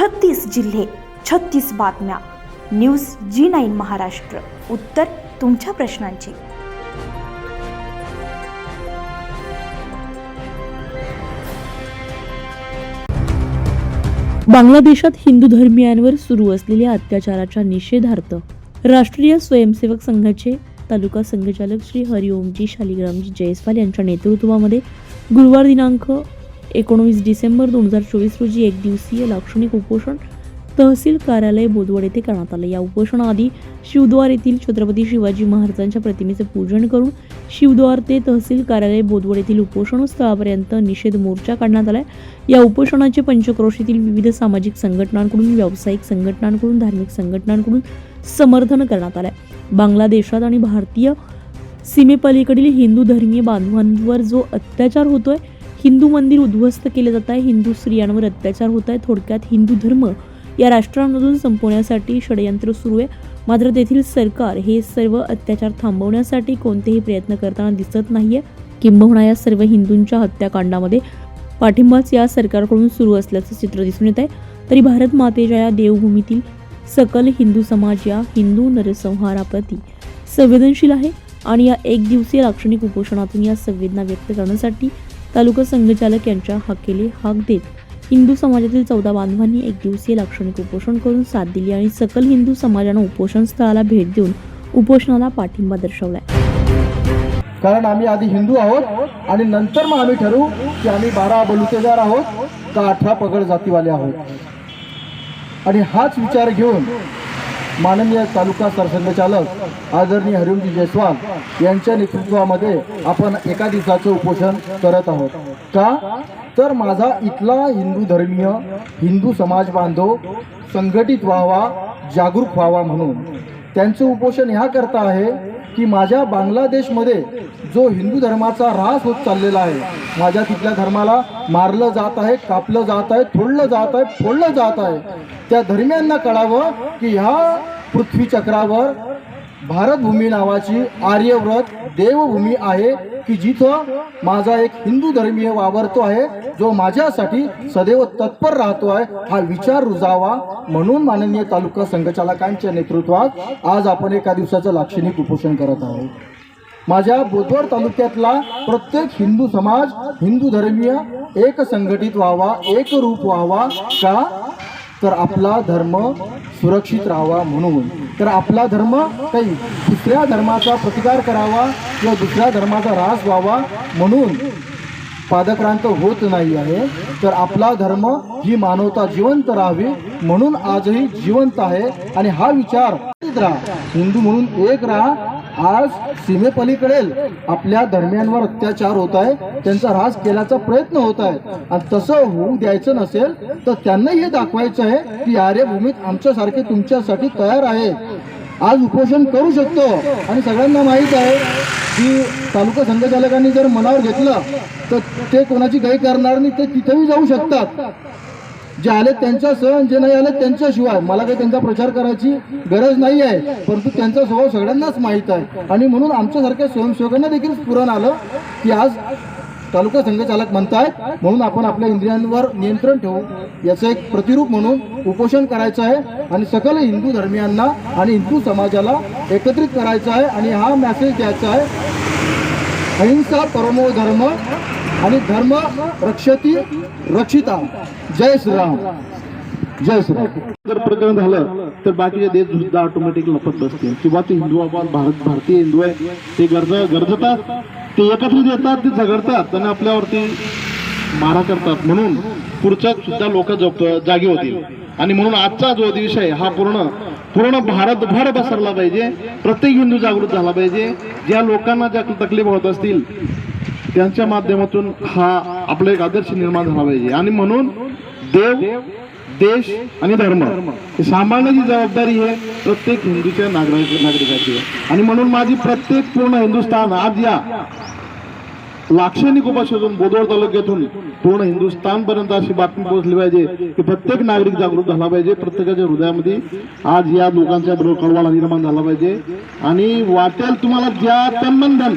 छत्तीस जिल्हे छत्तीस बातम्या. News G nine Maharashtra. उत्तर तुमच्या प्रश्नांची. बांगलादेशात हिंदू धर्मियांवर सुरू असलेल्या अत्याचाराच्या निषेधार्थ राष्ट्रीय स्वयंसेवक संघाचे तालुका संघचालक श्री हरिओमजी शालिग्रामजी जयस्वाल यांच्या नेतृत्वामध्ये गुरुवार दिनांक एकोणवीस डिसेंबर दोन हजार चोवीस रोजी एक दिवसीय लाक्षणिक उपोषण तहसील कार्यालय बोदवड येथे करण्यात आलं. या उपोषणाआधी शिवद्वार येथील छत्रपती शिवाजी महाराजांच्या प्रतिमेचे पूजन करून शिवद्वार ते तहसील कार्यालय बोदवड येथील उपोषण स्थळापर्यंत निषेध मोर्चा काढण्यात आलाय. या उपोषणाचे पंचक्रोशीतील विविध सामाजिक संघटनांकडून व्यावसायिक संघटनांकडून धार्मिक संघटनांकडून समर्थन करण्यात आलंय. बांगलादेशात आणि भारतीय सीमेपलीकडील हिंदू धर्मीय बांधवांवर जो अत्याचार होतोय हिंदू मंदिर उद्ध्वस्त केले जात आहे. हिंदू स्त्रियांवर अत्याचार होत आहे थोडक्यात हिंदू धर्म या राष्ट्रांमधून संपवण्यासाठी षडयंत्र सुरू आहे. मात्र तेथील सरकार हे सर्व अत्याचार थांबवण्यासाठी कोणतेही प्रयत्न करताना दिसत नाहीये. किंबहुना या सर्व हिंदूंच्या हत्याकांडामध्ये पाठिंबाच या सरकारकडून सुरू असल्याचं चित्र दिसून येत आहे. तरी भारत मातेच्या या देवभूमीतील सकल हिंदू समाज या हिंदू नरसंहाराप्रती संवेदनशील आहे आणि या एक दिवसीय लाक्षणिक उपोषणातून या संवेदना व्यक्त करण्यासाठी तालुका संघचालक यांच्या हाकेले हाक देत हिंदू समाजातील चौदा बांधवांनी एक दिवसीय लाक्षणिक उपोषण करून साथ दिली आणि सकल हिंदू समाजानं उपोषण स्थळाला भेट देऊन उपोषणाला पाठिंबा दर्शवलाय. कारण आम्ही आधी हिंदू आहोत आणि नंतर मग आम्ही ठरवू की आम्ही बारा बलुतेदार आहोत का अठरा पगड जातीवाले आहोत. आणि हाच विचार घेऊन माननीय तालुका सरसंघचालक आदरणीय हरिमजी जयस्वाल यांच्या नेतृत्वामध्ये आपण एका दिवसाचं उपोषण करत आहोत. का? तर माझा इथला हिंदू धर्मीय हिंदू समाज बांधव संघटित व्हावा जागरूक व्हावा म्हणून. त्यांचं उपोषण ह्या करता आहे की माझ्या बांगलादेशमध्ये जो हिंदू धर्माचा ऱ्हास होत चाललेला आहे माझ्या तिथल्या धर्माला मारलं जात आहे कापलं जात आहे थोडलं जात आहे फोडलं जात आहे. त्या धर्मियांना कळावं की ह्या पृथ्वी चक्रावर भारतभूमी नावाची आर्यव्रत देवभूमी आहे की जिथं माझा एक हिंदू धर्मीय वावरतो आहे जो माझ्यासाठी सदैव तत्पर राहतो आहे हा विचार रुजावा म्हणून माननीय तालुका संघचालकांच्या नेतृत्वात आज आपण एका दिवसाचं लाक्षणिक उपोषण करत आहोत. माझ्या बोदवड तालुक्यातला प्रत्येक हिंदू समाज हिंदू धर्मीय एक संघटित व्हावा एक रूप व्हावा का तर आपला धर्म सुरक्षित राहावा म्हणून. तर आपला धर्म काही दुसऱ्या धर्माचा प्रतिकार करावा किंवा दुसऱ्या धर्माचा ऱ्हास व्हावा म्हणून पादक्रांत होत नाही आहे. तर आपला धर्म ही मानवता जिवंत राहावी म्हणून आजही जिवंत आहे. आणि हा विचार राहा हिंदू म्हणून एक राहा आज सीमेपलीकडील आपल्या धर्मियांवर अत्याचार होत आहे. त्यांचा ऱ्हास केल्याचा प्रयत्न होत आहे. आणि तसं होऊ द्यायचं नसेल तर त्यांना हे दाखवायचं आहे की आर्यभूमीत आमच्यासारखे तुमच्यासाठी तयार आहे. आज उपोषण करू शकतो. आणि सगळ्यांना माहीत आहे की तालुका संघचालकांनी जर मनावर घेतलं तर ते कोणाची गैर करणार नाही ते तिथेही जाऊ शकतात. जे आले त्यांच्या सण जे नाही आले त्यांच्याशिवाय. मला काही त्यांचा प्रचार करायची गरज नाही आहे परंतु त्यांचा स्वभाव सगळ्यांनाच माहीत आहे. आणि म्हणून आमच्यासारख्या स्वयंसेवकांना देखील पुरण आलं की आज तालुका संघचालक म्हणतायत म्हणून आपण आपल्या इंद्रियांवर नियंत्रण ठेवू. याचं एक प्रतिरूप म्हणून उपोषण करायचं आहे आणि सकल हिंदू धर्मियांना आणि हिंदू समाजाला एकत्रित करायचं आहे आणि हा मेसेज द्यायचा आहे. अहिंसा परमो धर्म आणि धर्म रक्षती रक्षिता. जय श्रीराम. जय श्रीराम. जर प्रकरण झालं तर बाकीचे देश सुद्धा ऑटोमॅटिक लपत बसतील. किंवा ते हिंदू आपण भारत भारतीय हिंदू आहे ते गरज गरजतात ते एकत्रित येतात ते झगडतात आणि आपल्यावरती मारा करतात. म्हणून पुढच्या सुद्धा लोक जागी होतील. आणि म्हणून आजचा जो विषय हा पूर्ण पूर्ण भारतभर पसरला पाहिजे. प्रत्येक हिंदू जागृत झाला पाहिजे. ज्या लोकांना ज्या तकलीफ होत असतील त्यांच्या माध्यमातून हा आपला एक आदर्श निर्माण झाला पाहिजे. आणि म्हणून देव देश आणि धर्म हे सांभाळण्याची जबाबदारी आहे प्रत्येक हिंदूच्या नागरिक नागरिकाची आहे. आणि म्हणून माझी प्रत्येक पूर्ण हिंदुस्थान आज या लाक्षणिक उपाशातून बोदवड तालुक्यातून पूर्ण हिंदुस्थानपर्यंत अशी बातमी पोहोचली पाहिजे की प्रत्येक नागरिक जागृत झाला पाहिजे. प्रत्येकाच्या हृदयामध्ये आज या लोकांच्या बरोबर कळवाला निर्माण झाला पाहिजे. आणि वाटेल तुम्हाला ज्या तनबंधन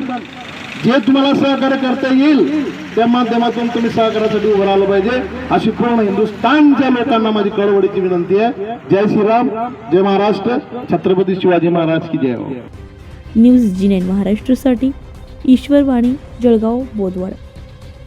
जे तुम्हाला सहकार्य करता येईल त्या माध्यमातून तुम्ही सहकार्यासाठी उभं राहिलं पाहिजे. अशी पूर्ण हिंदुस्थानच्या लोकांना माझी कळवडीची विनंती आहे. जय श्रीराम जय महाराष्ट्र. छत्रपती शिवाजी महाराज की जय हो. News G nine Ishwarvani Jalgaon Bodwad